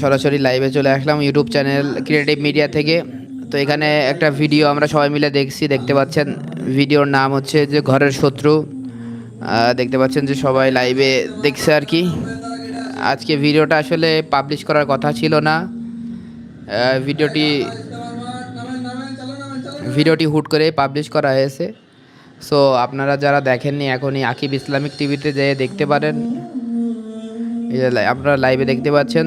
সরাসরি লাইভে চলে আসলাম ইউটিউব চ্যানেল ক্রিয়েটিভ মিডিয়া থেকে। তো এখানে একটা ভিডিও আমরা সবাই মিলে দেখছি, দেখতে পাচ্ছেন। ভিডিওর নাম হচ্ছে যে ঘরের শত্রু। দেখতে পাচ্ছেন যে সবাই লাইভে দেখছে আর কি। আজকে ভিডিওটা আসলে পাবলিশ করার কথা ছিল না। ভিডিওটি ভিডিওটি হুট করে পাবলিশ করা হয়েছে। সো আপনারা যারা দেখেননি, এখনই আকিব ইসলামিক টিভিতে যেয়ে দেখতে পারেন। এই আপনারা লাইভে দেখতে পাচ্ছেন।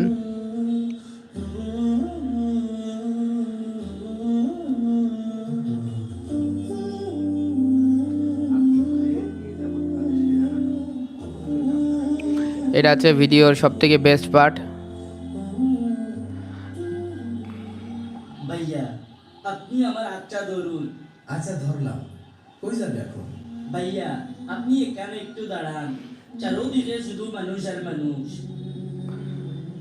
এটা হচ্ছে ভিডিওর সব থেকে বেস্ট পার্ট ভাইয়া আপনি আমার হাতটা ধরুন। আচ্ছা ধরলাম। কই যাবে এখন? ভাইয়া আপনি এখানে একটু দাঁড়ান।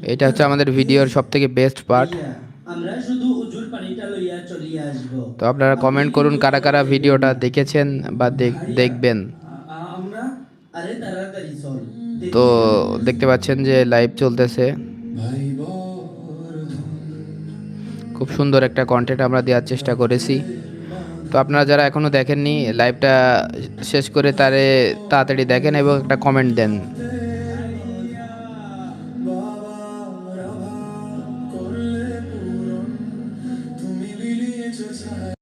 এটা হচ্ছে আমাদের ভিডিওর সব থেকে বেস্ট পার্ট তো আপনারা কমেন্ট করুন কারা কারা ভিডিওটা দেখেছেন বা দেখ- দেখবেন। তো দেখতে পাচ্ছেন যে লাইভ চলতেছে। খুব সুন্দর একটা কন্টেন্ট আমরা দেওয়ার চেষ্টা করেছি। তো আপনারা যারা এখনও দেখেননি লাইভটা শেষ করে তারে তাড়াতাড়ি দেখেন এবং একটা কমেন্ট দেন।